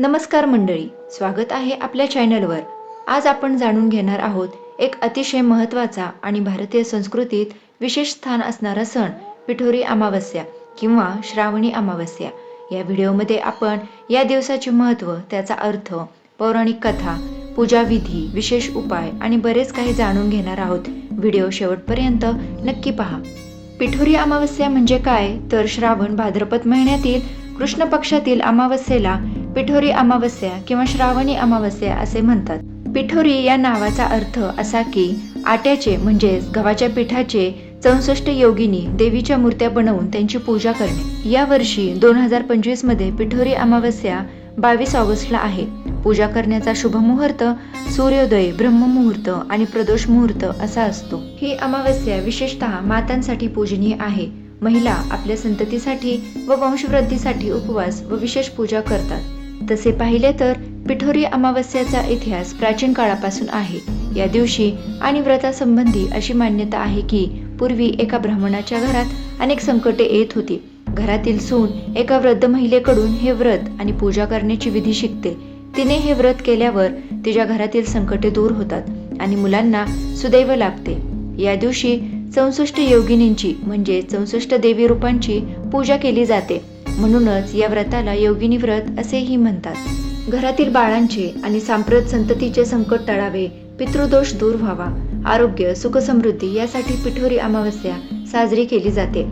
नमस्कार मंडळी स्वागत आहे आपल्या चॅनलवर आज आपण जाणून घेणार आहोत एक अतिशय महत्त्वाचा आणि भारतीय संस्कृतीत विशेष स्थान असणारा सण पिठोरी अमावस्या किंवा श्रावणी अमावस्या. या व्हिडिओमध्ये आपण या दिवसाचे महत्त्व त्याचा अर्थ पौराणिक कथा पूजाविधी विशेष उपाय आणि बरेच काही जाणून घेणार आहोत. व्हिडिओ शेवटपर्यंत नक्की पहा. पिठोरी अमावस्या म्हणजे काय? तर श्रावण भाद्रपद महिन्यातील कृष्ण पक्षातील अमावस्येला पिठोरी अमावस्या किंवा श्रावणी अमावस्या असे म्हणतात. पिठोरी या नावाचा अर्थ असा की आट्याचे म्हणजेच गव्हाच्या पिठाचे चौसष्ट योगिनी देवीच्या मूर्त्या बनवून त्यांची पूजा करणे. या वर्षी दोन हजार पंचवीसमध्ये पिठोरी अमावस्या बावीस ऑगस्टला आहे. पूजा करण्याचा शुभ मुहूर्त सूर्योदय ब्रह्ममुहूर्त आणि प्रदोष मुहूर्त असा असतो. ही अमावस्या विशेषतः मातांसाठी पूजनीय आहे. महिला आपल्या संततीसाठी व वंशवृद्धीसाठी उपवास व विशेष पूजा करतात. तसे पाहिले तर पिठोरी अमावस्याचा इतिहास प्राचीन काळापासून आहे. या दिवशी आणि व्रतासंबंधी अशी मान्यता आहे की पूर्वी एका ब्राह्मणाच्या घरात अनेक संकटे येत होती. घरातील सून एका वृद्ध महिलेकडून हे व्रत आणि पूजा करण्याची विधी शिकते. तिने हे व्रत केल्यावर तिच्या घरातील संकटे दूर होतात आणि मुलांना सुदैव लाभते. या दिवशी चौसष्ट योगिनींची म्हणजे चौसष्ट देवी रूपांची पूजा केली जाते. म्हणूनच या व्रताला योगिनी व्रत असेही म्हणतात. घरातील बाळांचे आणि सांप्रत संततीचे संकट टळावे पितृदोष दूर व्हावा आरोग्य सुखसमृद्धी यासाठी पिठोरी अमावस्या साजरी केली जाते.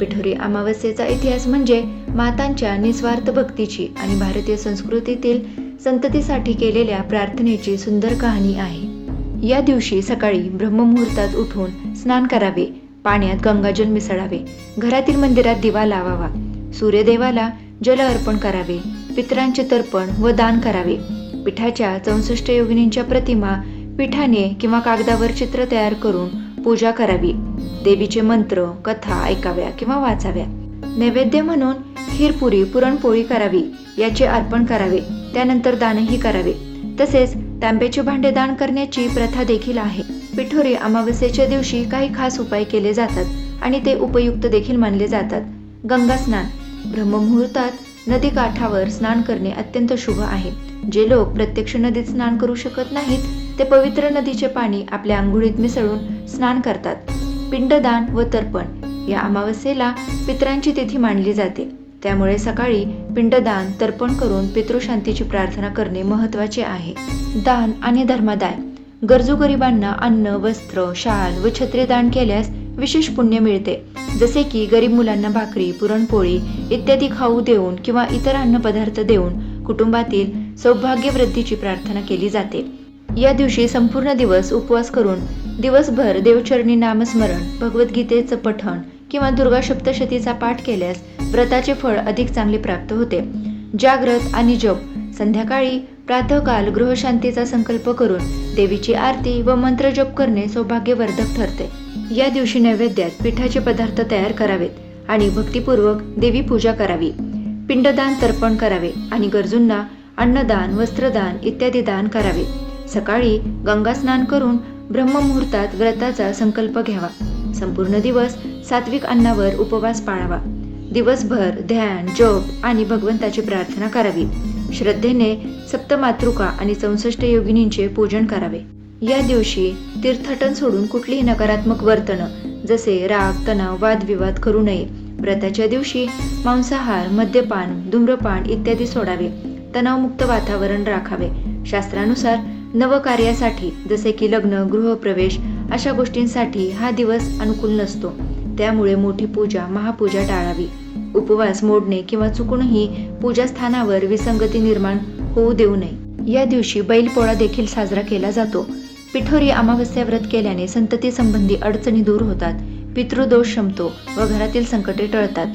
पिठोरी अमावस्येचा इतिहास म्हणजे मातांच्या निस्वार्थ भक्तीची आणि भारतीय संस्कृतीतील संततीसाठी केलेल्या प्रार्थनेची सुंदर कहाणी आहे. या दिवशी सकाळी ब्रह्ममुहूर्तात उठून स्नान करावे पाण्यात गंगाजल मिसळावे घरातील मंदिरात दिवा लावावा सूर्यदेवाला जल अर्पण करावे पितरांचे तर्पण व दान करावे. पिठाच्या चौसष्ट योगिनींच्या प्रतिमा पिठाने किंवा कागदावर चित्र तयार करून पूजा करावी. देवीचे मंत्र कथा ऐकाव्या किंवा वाचाव्या. नैवेद्य म्हणून खीरपुरी पुरणपोळी करावी याचे अर्पण करावे त्यानंतर दानही करावे. तसेच तांब्याचे भांडे दान करण्याची प्रथा देखील आहे. पिठोरी अमावस्येच्या दिवशी काही खास उपाय केले जातात आणि ते उपयुक्त देखील मानले जातात. गंगा स्नान ब्रह्ममुहूर्तात नदी काठावर स्नान करणे अत्यंत शुभ आहे. जे लोक प्रत्यक्ष नदीत स्नान करू शकत नाहीत ते पवित्र नदीचे पाणी आपल्या आंघोळीत मिसळून स्नान करतात. पिंडदान व तर्पण या अमावस्येला पितरांची तिथी मानली जाते. त्यामुळे सकाळी पिंडदान तर्पण करून पितृशांतीची प्रार्थना करणे महत्त्वाचे आहे. दान आणि धर्मदाय. गरजू गरिबांना अन्न वस्त्र शाल व छत्री दान केल्यास विशेष पुण्य मिळते. जसे की गरीब मुलांना भाकरी पुरणपोळी इत्यादी खाऊ देऊन किंवा इतर अन्नपदार्थ देऊन कुटुंबातील सौभाग्यवृद्धीची प्रार्थना केली जाते. या दिवशी संपूर्ण दिवस उपवास करून दिवसभर देवचरणी नामस्मरण भगवद्गीतेचं पठण किंवा दुर्गा सप्तशतीचा पाठ केल्यास व्रताचे फळ अधिक चांगले प्राप्त होते. जाग्रत आणि जप संध्याकाळी प्रातःकाल गृहशांतीचा संकल्प करून देवीची आरती व मंत्र जप करणे सौभाग्यवर्धक ठरते. या दिवशी नैवेद्यात पिठाचे पदार्थ तयार करावेत आणि भक्तिपूर्वक देवी पूजा करावी. पिंडदान तर्पण करावे आणि गरजूंना अन्नदान वस्त्रदान इत्यादी दान करावे. सकाळी गंगा स्नान करून ब्रह्ममुहूर्तात व्रताचा संकल्प घ्यावा. संपूर्ण दिवस सात्विक अन्नावर उपवास पाळावा. दिवसभर ध्यान जप आणि भगवंताची प्रार्थना करावी. श्रद्धेने सप्तमातृका आणि चौसष्ट योगिनींचे पूजन करावे. या दिवशी तीर्थटन सोडून कुठलीही नकारात्मक वर्तन जसे राग तणाव वादविवाद करू नये. व्रताच्या दिवशी मांसाहार मद्यपान धूम्रपान इत्यादी सोडावे. तणावमुक्त वातावरण राखावे. शास्त्रानुसार नवकार्यासाठी जसे की लग्न गृहप्रवेश अशा गोष्टींसाठी हा दिवस अनुकूल नसतो. त्यामुळे मोठी पूजा महापूजा टाळावी. उपवास मोडणे किंवा चुकूनही पूजास्थानावर विसंगती निर्माण होऊ देऊ नये. या दिवशी बैलपोळा देखील साजरा केला जातो. पिठोरी अमावस्या व्रत केल्याने संतती संबंधी अडचणी दूर होतात. पितृदोष शमतो व घरातील संकटे टळतात.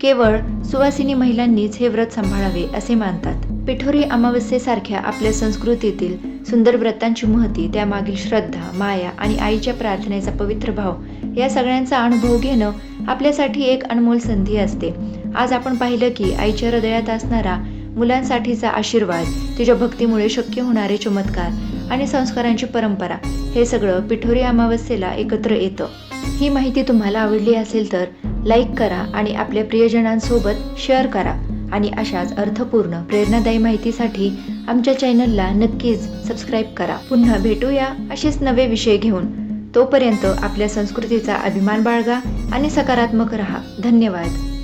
केवळ सुवासिनी महिलांनीच हे व्रत सांभाळावे असे मानतात. पिठोरी अमावस्येसारख्या आपल्या संस्कृतीतील सुंदर व्रतांची महती त्यामागील श्रद्धा माया आणि आईच्या प्रार्थनेचा पवित्र भाव या सगळ्यांचा अनुभव घेणं आपल्यासाठी एक अनमोल संधी असते. आज आपण पाहिलं की आईच्या हृदयात असणारा मुलांसाठीचा आशीर्वाद तिच्या भक्तीमुळे शक्य होणारे चमत्कार आणि संस्कारांची परंपरा हे सगळं पिठोरी अमावस्येला एकत्र येतं. ही माहिती तुम्हाला आवडली असेल तर लाईक करा आणि आपल्या प्रियजनांसोबत शेअर करा. आणि अशाच अर्थपूर्ण प्रेरणादायी माहितीसाठी आमच्या चॅनलला नक्कीच सबस्क्राईब करा. पुन्हा भेटूया असेच नवे विषय घेऊन. तोपर्यंत आपल्या संस्कृतीचा अभिमान बाळगा आणि सकारात्मक रहा. धन्यवाद.